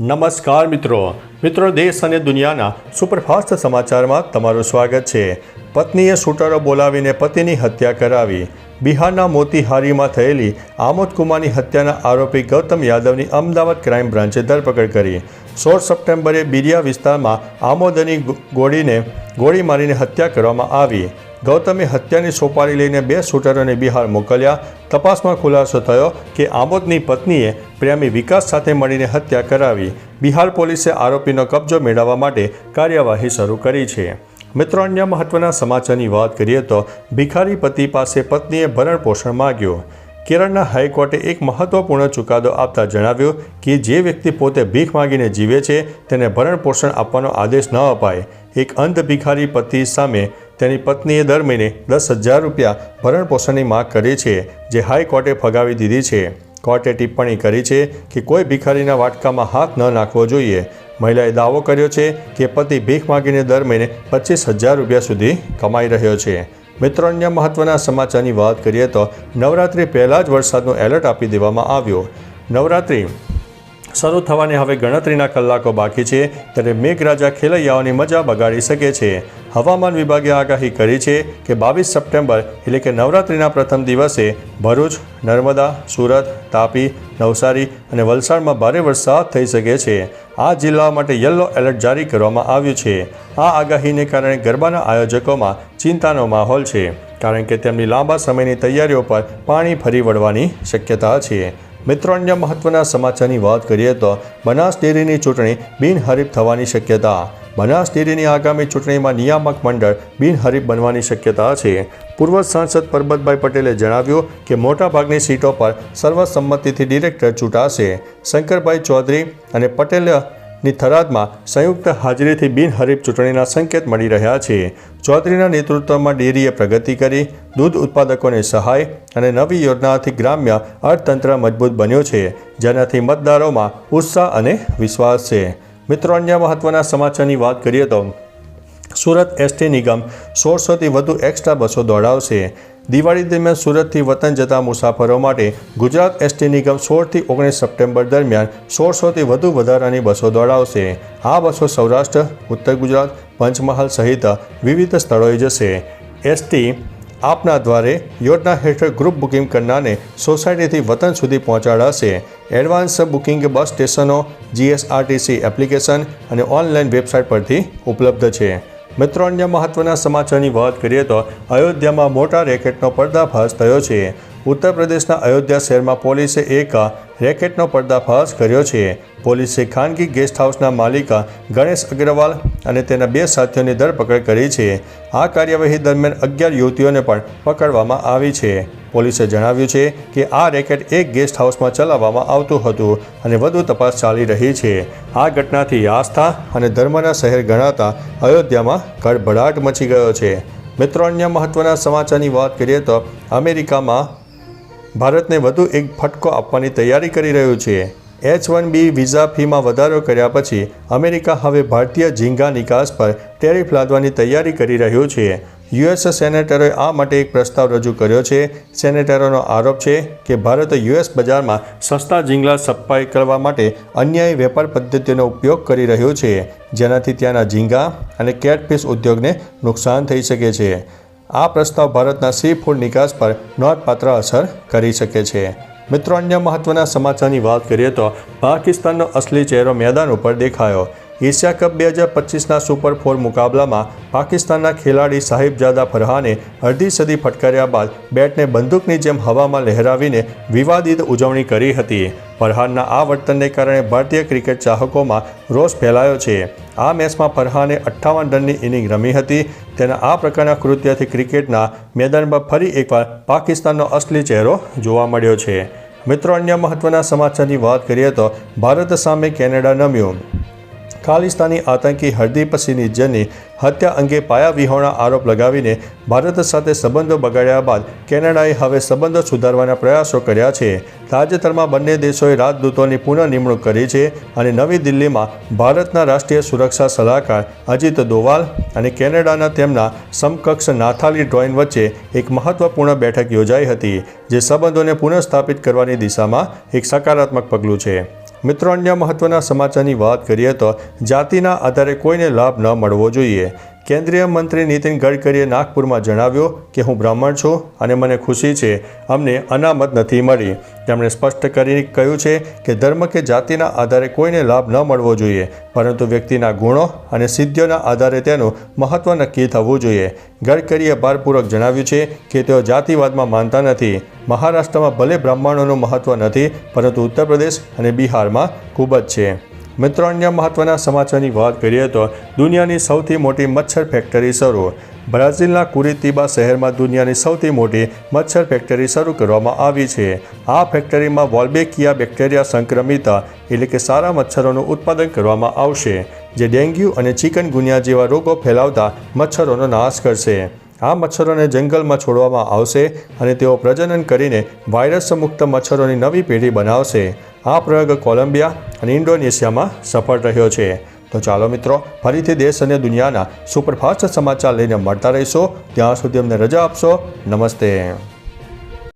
નમસ્કાર મિત્રો. મિત્રો, દેશ અને દુનિયાના સુપરફાસ્ટ સમાચારમાં તમારું સ્વાગત છે. પત્નીએ શૂટરો બોલાવીને પતિની હત્યા કરાવી. બિહારના મોતીહારીમાં થયેલી આમોદ કુમારની હત્યાના આરોપી ગૌતમ યાદવની અમદાવાદ ક્રાઇમ બ્રાન્ચે ધરપકડ કરી. સોળ સપ્ટેમ્બરે બિરિયા વિસ્તારમાં આમોદની ગોળીને, ગોળી મારીને હત્યા કરવામાં આવી. ગૌતમે હત્યાની સોપારી લઈને બે શૂટરોને બિહાર મોકલ્યા. તપાસમાં ખુલાસો થયો કે આમોદની પત્નીએ પ્રેમી વિકાસ સાથે મળીને હત્યા કરાવી. બિહાર પોલીસે આરોપીનો કબજો મેળવવા માટે કાર્યવાહી શરૂ કરી છે. મિત્રો, અન્ય મહત્વના સમાચારની વાત કરીએ તો ભિખારી પતિ પાસે પત્નીએ ભરણ પોષણ માગ્યું. કેરળના હાઈકોર્ટે એક મહત્વપૂર્ણ ચુકાદો આપતા જણાવ્યું કે જે વ્યક્તિ પોતે ભીખ માંગીને જીવે છે, તેને ભરણ પોષણ આપવાનો આદેશ ન અપાય. એક અંધ ભિખારી પતિ સામે તેની પત્નીએ દર મહિને દસ હજાર રૂપિયા ભરણ પોષણની માગ કરી છે, જે હાઈકોર્ટે ફગાવી દીધી છે. કોર્ટે ટિપ્પણી કરી છે કે કોઈ ભિખારીના વાટકામાં હાથ ન નાખવો જોઈએ. મહિલાએ દાવો કર્યો છે કે પતિ ભીખ માગીને દર મહિને પચીસ હજાર રૂપિયા સુધી કમાઈ રહ્યો છે. મિત્રો, અન્ય મહત્વના સમાચારની વાત કરીએ તો નવરાત્રિ પહેલાં જ વરસાદનું એલર્ટ આપી દેવામાં આવ્યો. નવરાત્રિ શરૂ થવાની હવે ગણતરીના કલાકો બાકી છે, ત્યારે મેઘરાજા ખેલૈયાઓની મજા બગાડી શકે છે. હવામાન વિભાગે આગાહી કરી છે કે બાવીસ સપ્ટેમ્બર એટલે કે નવરાત્રિના પ્રથમ દિવસે ભરૂચ, નર્મદા, સુરત, તાપી, નવસારી અને વલસાડમાં ભારે વરસાદ થઈ શકે છે. આ જિલ્લાઓ માટે યલો એલર્ટ જારી કરવામાં આવ્યું છે. આ આગાહીને કારણે ગરબાના આયોજકોમાં ચિંતાનો માહોલ છે, કારણ કે તેમની લાંબા સમયની તૈયારીઓ પર પાણી ફરી વળવાની શક્યતા છે. મિત્રો, અન્ય મહત્વના સમાચારની વાત કરીએ તો બનાસ ડેરીની ચૂંટણી બિનહરીફ થવાની શક્યતા. બનાસ ડેરીની આગામી ચૂંટણીમાં નિયામક મંડળ બિનહરીફ બનવાની શક્યતા છે. પૂર્વ સાંસદ પરબતભાઈ પટેલે જણાવ્યું કે મોટાભાગની સીટો પર સર્વસંમતિથી ડિરેક્ટર ચૂંટાશે. શંકરભાઈ ચૌધરી અને પટેલની થરાદમાં સંયુક્ત હાજરીથી બિનહરીફ ચૂંટણીના સંકેત મળી રહ્યા છે. ચૌધરીના નેતૃત્વમાં ડેરીએ પ્રગતિ કરી, દૂધ ઉત્પાદકોને સહાય અને નવી યોજનાથી ગ્રામ્ય અર્થતંત્ર મજબૂત બન્યું છે, જેનાથી મતદારોમાં ઉત્સાહ અને વિશ્વાસ છે. મિત્રો, અન્ય મહત્વના સમાચારની વાત કરીએ તો, સુરત એસટી નિગમ સોળસોથી વધુ એક્સ્ટ્રા બસો દોડાવશે. દિવાળી દરમિયાન સુરતથી વતન જતા મુસાફરો માટે ગુજરાત એસટી નિગમ સોળથી ઓગણીસ સપ્ટેમ્બર દરમિયાન સોળસોથી વધુ વધારાની બસો દોડાવશે આ બસો સૌરાષ્ટ્ર, ઉત્તર ગુજરાત, પંચમહાલ સહિત વિવિધ સ્થળોએ જશે. એસટી આપના દ્વારે યોજના હેઠળ ગ્રુપ બુકિંગ કરનારને સોસાયટીથી વતન સુધી પહોંચાડાશે. એડવાન્સ બુકિંગ બસ સ્ટેશનો, જીએસઆરટીસી એપ્લિકેશન અને ઓનલાઈન વેબસાઇટ પરથી ઉપલબ્ધ છે. મિત્રો, અન્ય મહત્વના સમાચારની વાત કરીએ તો અયોધ્યામાં મોટા રેકેટનો પર્દાફાશ થયો છે. ઉત્તર પ્રદેશના અયોધ્યા શહેરમાં પોલીસે એક રેકેટનો પર્દાફાશ કર્યો છે. પોલીસે ખાનગી ગેસ્ટ હાઉસના માલિક ગણેશ અગ્રવાલ અને તેના બે સાથીઓની ધરપકડ કરી છે. આ કાર્યવાહી દરમિયાન અગિયાર યુવતીઓને પણ પકડવામાં આવી છે. પોલીસે જણાવ્યું છે કે આ રેકેટ એક ગેસ્ટ હાઉસમાં ચલાવવામાં આવતું હતું અને વધુ તપાસ ચાલી રહી છે. આ ઘટનાથી આસ્થા અને ધર્મના શહેર ગણાતા અયોધ્યામાં ખળભળાટ મચી ગયો છે. મિત્રો, અન્ય મહત્વના સમાચારની વાત કરીએ તો અમેરિકામાં ભારતને વધુ એક ફટકો આપવાની તૈયારી કરી રહ્યું છે. એચ વન બી વિઝા ફીમાં વધારો કર્યા પછી અમેરિકા હવે ભારતીય ઝીંગા નિકાસ પર ટેરિફ લાદવાની તૈયારી કરી રહ્યું છે. યુએસ સેનેટરોએ આ માટે એક પ્રસ્તાવ રજૂ કર્યો છે. સેનેટરોનો આરોપ છે કે ભારત યુએસ બજારમાં સસ્તા ઝીંગલા સપ્લાય કરવા માટે અન્યાયી વેપાર પદ્ધતિનો ઉપયોગ કરી રહ્યો છે. જેનાથી ત્યાંના ઝીંગા અને કેટફિશ ઉદ્યોગને નુકસાન થઈ શકે છે. આ પ્રસ્તાવ ભારતના સી ફૂડ નિકાસ પર નોંધપાત્ર અસર કરી શકે છે. મિત્રો, અન્ય મહત્વના સમાચારની વાત કરીએ તો પાકિસ્તાનનો અસલી ચહેરો મેદાન ઉપર દેખાયો. એશિયા કપ બે હજાર પચીસના સુપર ફોર મુકાબલામાં પાકિસ્તાનના ખેલાડી સાહિબજાદા ફરહાને અડધી સદી ફટકાર્યા બાદ બેટને બંદૂકની જેમ હવામાં લહેરાવીને વિવાદિત ઉજવણી કરી હતી. ફરહાનના આ વર્તનને કારણે ભારતીય ક્રિકેટ ચાહકોમાં રોષ ફેલાયો છે. આ મેચમાં ફરહાને અઠ્ઠાવન રનની ઇનિંગ રમી હતી. તેના આ પ્રકારના કૃત્યથી ક્રિકેટના મેદાનમાં ફરી એકવાર પાકિસ્તાનનો અસલી ચહેરો જોવા મળ્યો છે. મિત્રો, અન્ય મહત્વના સમાચારની વાત કરીએ તો ભારત સામે કેનેડા નમ્યું. ખાલિસ્તાની આતંકી હરદીપ સિંહની હત્યા અંગે પાયાવિહોણા આરોપ લગાવીને ભારત સાથે સંબંધો બગાડ્યા બાદ કેનેડાએ હવે સંબંધો સુધારવાના પ્રયાસો કર્યા છે. તાજેતરમાં બંને દેશોએ રાજદૂતોની પુનઃ નિમણૂક કરી છે અને નવી દિલ્હીમાં ભારતના રાષ્ટ્રીય સુરક્ષા સલાહકાર અજીત દોવાલ અને કેનેડાના તેમના સમકક્ષ નાથાલી ડ્રોઇન વચ્ચે એક મહત્વપૂર્ણ બેઠક યોજાઈ હતી, જે સંબંધોને પુનઃસ્થાપિત કરવાની દિશામાં એક સકારાત્મક પગલું છે. મિત્રો, અન્ય મહત્વના સમાચારની વાત કરીએ તો જાતિના આધારે કોઈને લાભ ન મળવો જોઈએ. કેન્દ્રીય મંત્રી નીતિન ગડકરીએ નાગપુરમાં જણાવ્યું કે, હું બ્રાહ્મણ છું અને મને ખુશી છે. અમને અનામત નથી મળી. તેમણે સ્પષ્ટ કરી કહ્યું છે કે ધર્મ કે જાતિના આધારે કોઈને લાભ ન મળવો જોઈએ, પરંતુ વ્યક્તિના ગુણો અને સિદ્ધિઓના આધારે તેનું મહત્વ નક્કી થવું જોઈએ. ગડકરીએ ભારપૂર્વક જણાવ્યું છે કે તેઓ જાતિવાદમાં માનતા નથી. મહારાષ્ટ્રમાં ભલે બ્રાહ્મણોનું મહત્વ નથી, પરંતુ ઉત્તર પ્રદેશ અને બિહારમાં ખૂબ જ છે. મિત્રો, અન્ય મહત્વના સમાચારની વાત કરીએ તો દુનિયાની સૌથી મોટી મચ્છર ફેક્ટરી શરૂ. બ્રાઝિલના કુરિતિબા શહેરમાં દુનિયાની સૌથી મોટી મચ્છર ફેક્ટરી શરૂ કરવામાં આવી છે. આ ફેક્ટરીમાં વોલ્બેકિયા બેક્ટેરિયા સંક્રમિત એટલે કે સારા મચ્છરોનું ઉત્પાદન કરવામાં આવશે, જે ડેન્ગ્યુ અને ચિકનગુનિયા જેવા રોગો ફેલાવતા મચ્છરોનો નાશ કરશે. આ મચ્છરોને જંગલમાં છોડવામાં આવશે અને તેઓ પ્રજનન કરીને વાયરસ મુક્ત મચ્છરોની નવી પેઢી બનાવશે. આ પ્રયોગ કોલંબિયા અને ઇન્ડોનેશિયામાં સફળ રહ્યો છે. તો ચાલો મિત્રો, ફરીથી દેશ અને દુનિયાના સુપરફાસ્ટ સમાચાર લઈને મળતા રહીશો. ત્યાં સુધી અમને રજા આપશો. નમસ્તે.